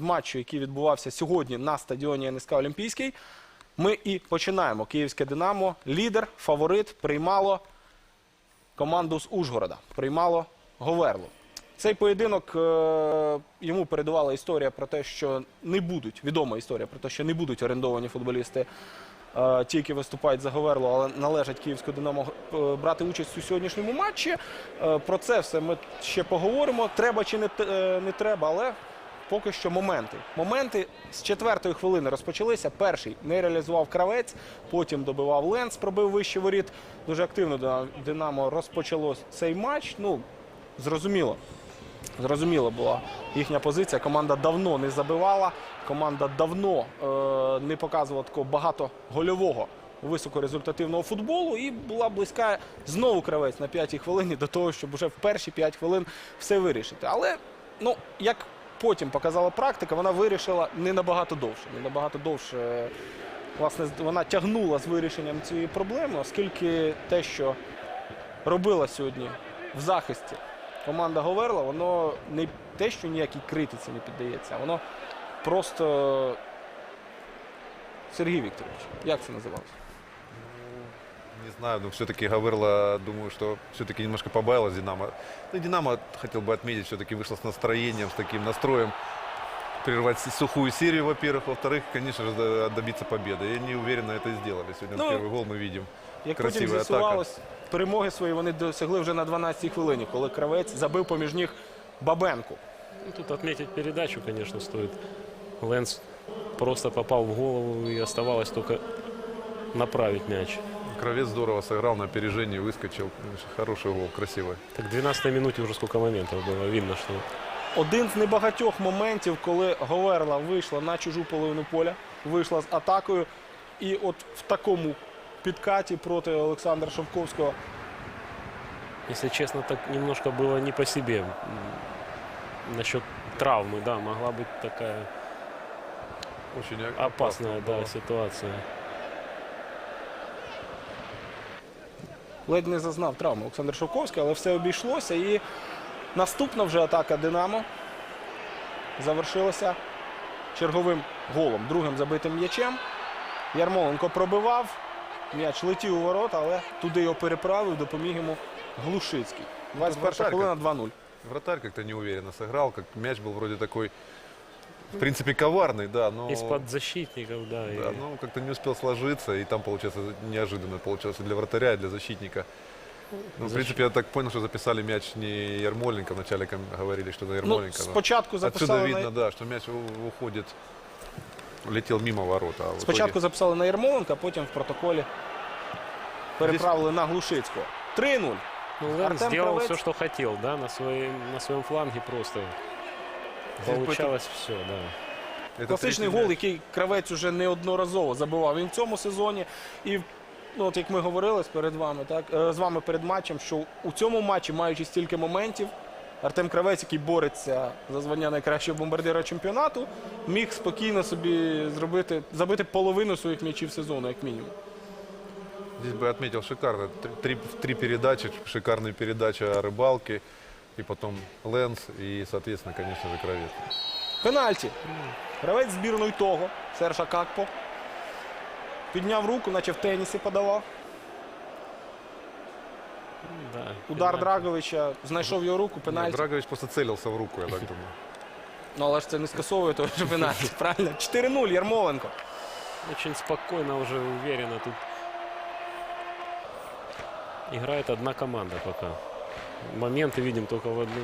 з матчу, який відбувався сьогодні на стадіоні НСК Олімпійський. Ми і починаємо. Київське Динамо, лідер, фаворит, приймало команду з Ужгорода, приймало Говерлу. Цей поєдинок е, йому передувала історія про те, що не будуть, відома історія про те, що не будуть орендовані футболісти, е, ті, які виступають за Говерлу, але належать Київському Динамо е, брати участь у сьогоднішньому матчі. Про це все ми ще поговоримо. Треба чи не треба, але поки що моменти. Моменти з четвертої хвилини розпочалися. Перший не реалізував кравець, потім добивав Ленц, пробив вище воріт. Дуже активно Динамо розпочало цей матч. Ну, зрозуміло. Зрозуміла була їхня позиція. Команда давно не забивала. Команда давно е, не показувала такого багатогольового високорезультативного футболу і була близька знову кравець на п'ятій хвилині до того, щоб вже в перші п'ять хвилин все вирішити. Але ну як потім показала практика, вона вирішила не набагато довше. Не набагато довше. Власне, вона тягнула з вирішенням цієї проблеми, оскільки те, що робила сьогодні в захисті команда Говерла, воно не те, що ніякій критиці не піддається, воно просто. Сергій Вікторович, як це називалося? Не знаю, но все-таки Гаверло, думаю, что все-таки немножко побаялась Динамо. Ну, и Динамо, хотел бы отметить, все-таки вышла с настроением, с таким настроем. Прервать с- сухую серию, во-первых. Во-вторых, конечно же, до- добиться победы. И они уверенно это сделали. Сегодня Ну, первый гол мы видим. Як потім Красива атака. з'ясувалось, перемоги свої вони досягли вже на 12-й хвилині, коли кравець забив поміж ніг Бабенку. Ну, Тут отметить передачу, конечно, стоит. Лэнс просто попал в голову и оставалось только направить мяч. Кровец здорово сыграл на опережении, выскочил. Конечно, Хороший гол, красивый. Так в 12 минуте уже сколько моментов было. Видно, что Один з небагатьох моментів, коли Говерла вийшла на чужу половину поля, вийшла з атакою, і от в такому підкаті проти Олександра Шовковського Если честно, так немножко было не по себе. М, Насчет травмы, да, могла быть такая Очень опасная да, было. ситуация. Ледь не зазнав травми Олександр Шовковський, але все обійшлося. І наступна вже атака Динамо завершилася черговим голом, другим забитим м'ячем. Ярмоленко пробивав, м'яч летів у ворота, але туди його переправив, допоміг йому Глушицький. 21 вратарь, хвилина 2-0. Вратарь как-то неуверенно сыграл, как мяч был вроде такой, в принципе, коварный, да, но... Из-под защитников, да. и- Да, ну как-то не успел сложиться, и там, получается, неожиданно получилось и для вратаря, и для защитника. Ну, в принципе, я так понял, что записали мяч не Ермоленко, вначале говорили, что на Ну, Ермоленко. но спочатку Отсюда записали видно, на... да, что мяч у- уходит, летел мимо ворота. А в Спочатку итоге- записали на Ярмоленка, потім в протоколі переправили на Глушицького. 3-0. Ну, Артем сделал Кравец. все, что хотел, да, на своем, на своем фланге просто. Здесь бы Получалось все, да. это Класичний третий гол, мяч. який кравець уже неодноразово забивав. Він в цьому сезоні. І ну, от як ми говорили перед вами, так, е, з вами перед матчем, що у цьому матчі, маючи стільки моментів, Артем Кравець, який бореться за звання найкращого бомбардира чемпіонату, міг спокійно собі зробити, забити половину своїх м'ячів сезону, як мінімум. Здесь бы отметил шикарно. Три, три- три передачи, шикарная передача о рыбалке, и потом Лэнс, и, соответственно, конечно же, Кровец. Пенальті. Гравець збірної того, Серж Акакпо. Підняв руку, наче в тенісі подавав. да Удар пенальти. Драговича знайшов його руку, Нет, пенальті. Драгович просто целился в руку, я так думаю. Ну, але ж це не скасовує того, що пенальті, правильно? 4-0, Ярмоленко. Очень спокойно, уже уверенно тут. Играет одна команда пока. Моменты видим только в одну.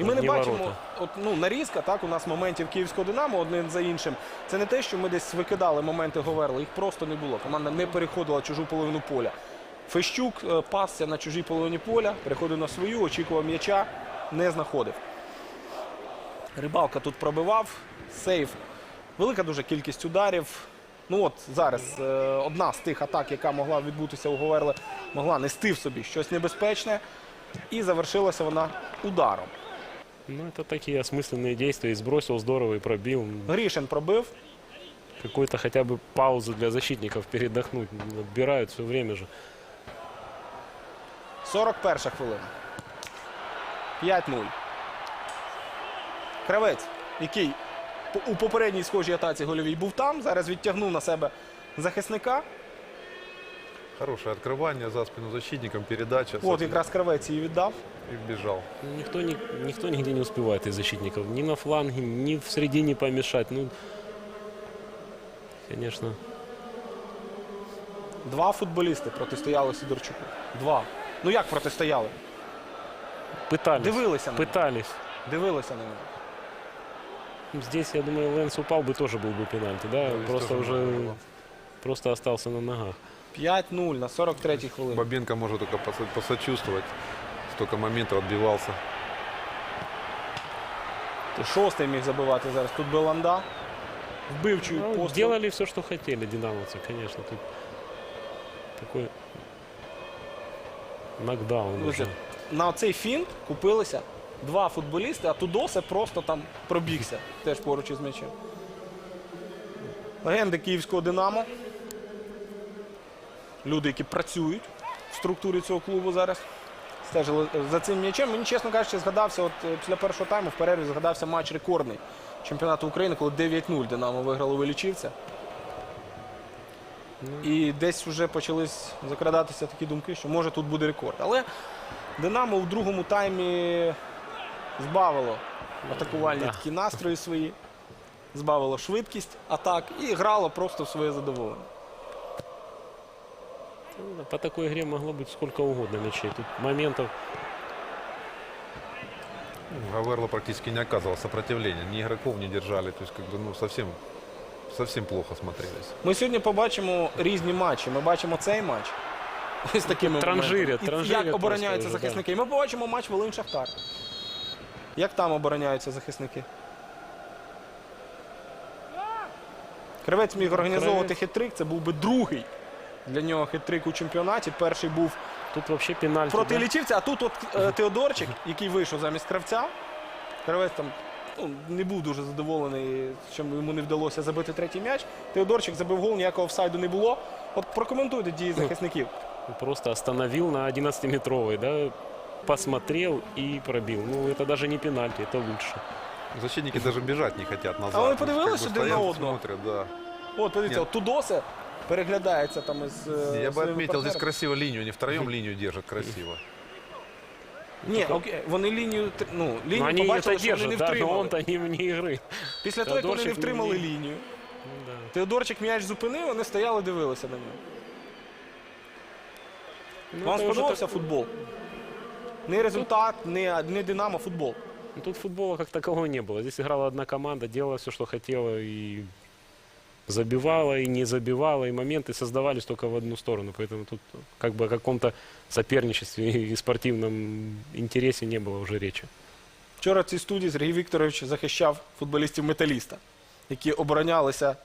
І ми не бачимо, от, ну, нарізка, так, у нас моментів Київського Динамо один за іншим. Це не те, що ми десь викидали моменти Говерли, їх просто не було. Команда не переходила чужу половину поля. Фещук е, пасся на чужій половині поля, переходив на свою, очікував м'яча, не знаходив. Рибалка тут пробивав, сейв. Велика дуже кількість ударів. Ну от зараз е, одна з тих атак, яка могла відбутися у Говерли, могла нести в собі щось небезпечне. І завершилася вона ударом. Ну, это такие осмысленные действия. И сбросил здорово и пробил. М, Грішин пробив. Какой-то хотя бы паузу для защитников передохнуть. Отбирают все время же. 41 хвилина. 5-0. Кравець який по- у попередній схожій атаці гольовій був там, зараз відтягнув на себе захисника. Хорошее открывание за спину защитником, передача. От якраз кравець її віддав. И бежал. Никто, ни- никто нигде не успевает из защитников. Ни на фланге, ни в середине помешать. Ну, конечно, Два футболісти протистояли Сидорчуку. Два. Ну як протистояли? пытались. Дивилися на нього. Пытались. Дивилися на нього. Здесь, я думаю, Лэнс упал бы, тоже был бы пенальти, да? здесь просто тоже уже можно было. просто остался на ногах. 5-0 на 43-й хвилині. Бабенко может только посо- посочувствовать. Столько моментов отбивался. Шостий міг забивати зараз. Тут Беланда. Вбивчий Ну, постріл. делали все, что хотели динамовцы, конечно. Тут такой нокдаун Друзі, уже. на цей фінт купилися два футболісти, а Тудосе просто там пробігся. Теж поруч із м'ячем. Легенди київського Динамо. Люди, які працюють в структурі цього клубу зараз. Стежили за цим м'ячем. Мені, чесно кажучи, згадався, от е, після першого тайму в перерві згадався матч рекордний чемпіонату України, коли 9-0 Динамо виграло Величівця. І десь вже почались закрадатися такі думки, що може тут буде рекорд. Але Динамо в другому таймі збавило атакувальні Да. такі настрої свої, збавило швидкість атак і грало просто в своє задоволення. Ну, По такой игре могло быть сколько угодно мячей. Тут моментов Ну, Гаверло практически не оказывал сопротивления. Ни игроков не держали. То есть, как бы, ну, совсем, совсем плохо смотрелись. Ми сьогодні побачимо різні матчі. Ми бачимо цей матч. Ось такими Транжирять, моментами. І транжирять Як обороняються просто вже, захисники. І ми побачимо матч Волин Шахтар. Як там обороняються захисники? Кривець міг організовувати хитрик. Це був би другий для нього хитрик у чемпіонаті. Перший був тут вообще пенальти. проти да? лічівця, а тут от е, Теодорчик, який вийшов замість кравця. Кравець там ну, не був дуже задоволений, що йому не вдалося забити третій м'яч. Теодорчик забив гол, ніякого офсайду не було. От прокоментуйте дії захисників. Просто остановил на 11-метровой, да? Посмотрел и пробил. Ну, это даже не пенальти, это лучше. Защитники даже бежать не хотят назад. А вони То есть, подивились как бы один на стоят, одного? смотрят, да. От, подивіться, Ні. от Тудосе переглядається там із. е, Я бы своїми отметил, здесь партнерами. красиво линию. Они втроем линию держат красиво. Ні, окей, вони лінію, тр- ну, Но лінію они побачили, это що вони не держат, да, но втримали. он-то не вне игры. Після того, як вони не Теодорчик втримали не- лінію, Ну, да. Теодорчик м'яч зупинив, вони стояли, дивилися на нього. Ну, Вам это уже сподобався так- футбол? Не результат, не, не Динамо, футбол. Ну, Тут футбола как такового не было. Здесь играла одна команда, делала все, что хотела, и забивала, и не забивала, и моменты создавались только в одну сторону. Поэтому тут как бы о каком-то соперничестве и спортивном интересе не было уже речи. Вчора в цій студії Сергій Вікторович захищав футболістів металіста, які оборонялися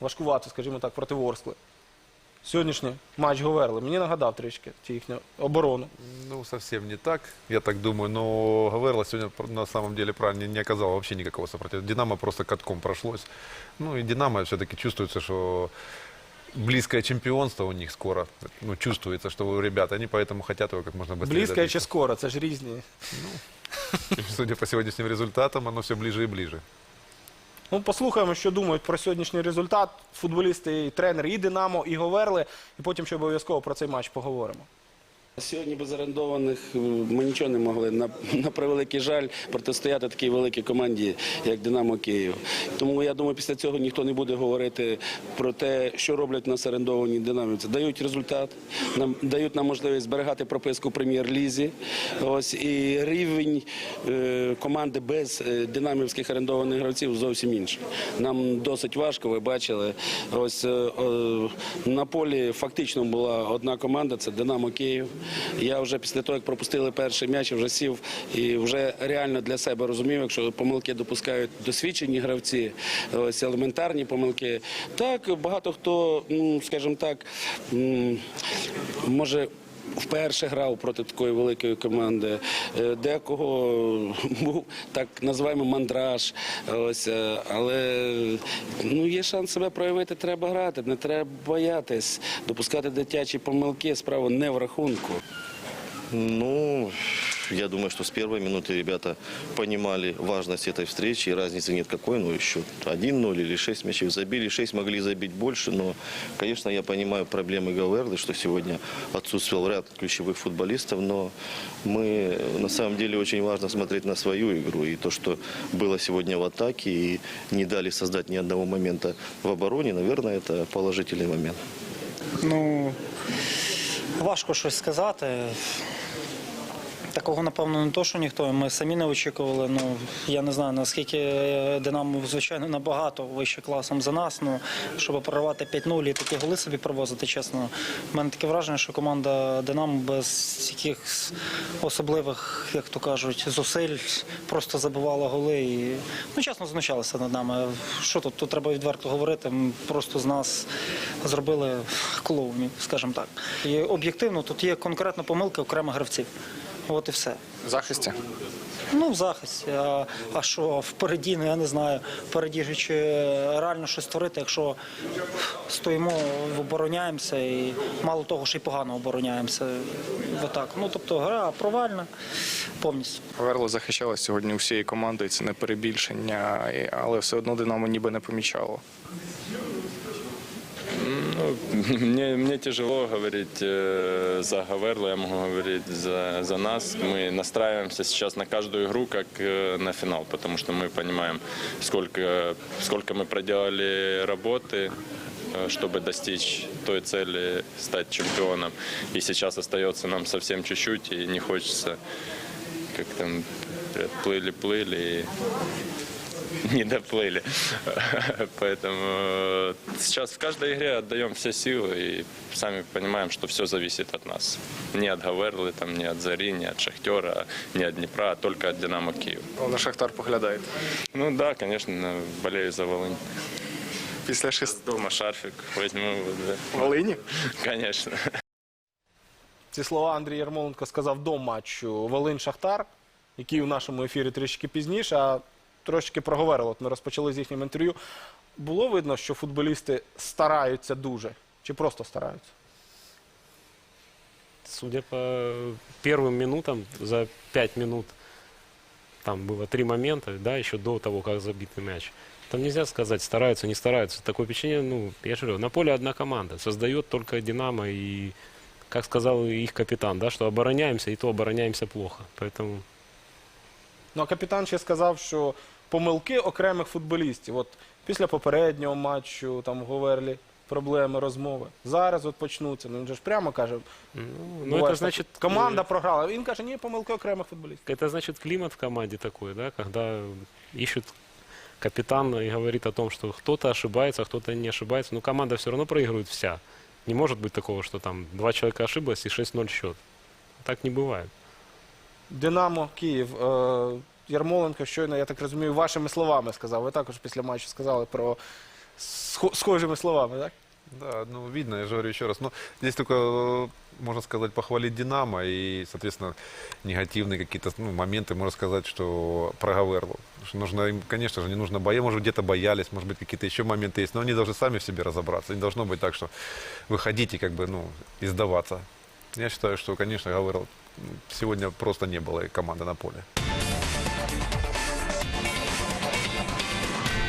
важкувато, скажімо так, проти Ворскли. Сьогоднішній матч Говерли мені нагадав трішки ті їхню оборону. Ну, совсем не так, я так думаю. Но Гаверло сегодня на самом деле правильно не оказал вообще никакого сопротивления. Динамо просто катком прошлось. Ну и Динамо все-таки чувствуется, что близкое чемпионство у них скоро. Ну, чувствуется, что у ребят, они поэтому хотят его как можно быстрее Близько добиться. чи скоро, це ж різні. Судя по сегодняшним результатам, оно все ближе и ближе. Ну, послухаємо, що думають про сьогоднішній результат футболісти, і тренери, і Динамо, і Говерли. І потім ще обов'язково про цей матч поговоримо. Сьогодні без орендованих е, ми нічого не могли. На, на превеликий жаль протистояти такій великій команді, як Динамо Київ. Тому я думаю, після цього ніхто не буде говорити про те, що роблять нас орендовані динамівці. Дають результат, нам дають нам можливість зберігати прописку прем'єр-лізі. Ось і рівень е, команди без е, динамівських орендованих гравців зовсім інший. Нам досить важко. Ви бачили. Ось е, е, на полі фактично була одна команда це Динамо Київ. Я вже після того, як пропустили перший м'яч, вже сів і вже реально для себе розумів, якщо помилки допускають досвідчені гравці, ось елементарні помилки. Так багато хто, скажімо так, може. Вперше грав проти такої великої команди. Е, Декого був так називаємо мандраж. Ось, е, але ну, є шанс себе проявити, треба грати, не треба боятись, допускати дитячі помилки, справа не в рахунку. Ну, я думаю, что с первой минуты ребята понимали важность этой встречи, и разницы нет какой, ну, счет 1-0 или 6 мячей забили, 6 могли забить больше, но, конечно, я понимаю проблемы Гаверлы, что сегодня отсутствовал ряд ключевых футболистов, но мы, на самом деле, очень важно смотреть на свою игру, и то, что было сегодня в атаке, и не дали создать ни одного момента в обороне, наверное, это положительный момент. Ну, важко щось сказати. Такого, напевно, не то, що ніхто. Ми самі не очікували. Ну, я не знаю, наскільки Динамо, звичайно, набагато вище класом за нас. Ну, щоб прорвати 5-0 і такі голи собі привозити, чесно. У мене таке враження, що команда Динамо без якихось особливих, як то кажуть, зусиль просто забивала голи і ну, чесно знущалися над нами. Що тут? Тут треба відверто говорити. Ми просто з нас зробили клоунів, скажімо так. І об'єктивно тут є конкретно помилки окремих гравців. От і все. В захисті. Ну, в захисті. А, а що впереді, ну я не знаю, впереді ж чи реально щось створити, якщо стоїмо, обороняємося і мало того, що й погано обороняємося. Отак. Ну, тобто гра провальна повністю. Верло захищалась сьогодні усією командою, це не перебільшення, але все одно Динамо ніби не помічало. Ну, мне, мне тяжело говорить э, за Гаверлу, я могу говорить за, за нас. Мы настраиваемся сейчас на каждую игру как э, на финал, потому что мы понимаем, сколько, сколько мы проделали работы, э, чтобы достичь той цели стать чемпионом. И сейчас остается нам совсем чуть-чуть, и не хочется, как там, плыли-плыли и не доплыли. Поэтому э, сейчас в каждой игре отдаем все силы и сами понимаем, что все зависит от нас. Не от Гаверлы, там, не от Зари, не от Шахтера, не от Днепра, а только от Динамо Киев. На Шахтар поглядаєте. Ну да, конечно, болею за Волынь. Після шести Дома шарфик возьму. вот, да. Волині. Конечно. Ці слова Андрій Ярмоленко сказав до матчу Волинь-Шахтар, який у нашому ефірі трішки пізніше, а трошки проговорили. От ми розпочали з їхнім інтерв'ю. Було видно, що футболісти стараються дуже. Чи просто стараються? Судя по первым минутам, за пять минут там было три момента, да, еще до того, как забитый мяч. Там нельзя сказать, стараются, не стараются. Такое впечатление, ну, я же говорю, на поле одна команда. Создает только Динамо и, как сказал их капитан, да, что обороняемся, и то обороняемся плохо. Поэтому Ну а капітан ще сказав, що помилки окремих футболістів. От після попереднього матчу там в Говерлі проблеми, розмови. Зараз от почнуться. Ну він же ж прямо каже, ну, ну, буває это так, значит... команда э, програла. Він каже, ні, помилки окремих футболістів. Это значит климат в команде такой, да, когда ищут капитан и говорит о том, что кто-то ошибается, а кто-то не ошибается, но команда все равно проигрывает вся. Не может быть такого, что там два человека ошиблось и 6-0 счет. Так не бывает. Динамо Київ. Е, Ярмоленко щойно, я так розумію, вашими словами сказав. Ви також після матчу сказали про схо- схожими словами, так? Да, ну видно, я же говорю еще раз. Ну, здесь только, э, можно сказать, похвалить Динамо и, соответственно, негативные какие-то ну, моменты, можно сказать, что про Гаверлу. Потому нужно им, конечно же, не нужно бояться, может, где-то боялись, может быть, какие-то еще моменты есть, но они должны сами в себе разобраться. Не должно быть так, что выходить и как бы, ну, и сдаваться. Я считаю, что, конечно, Гаверл сегодня просто не было команды на поле.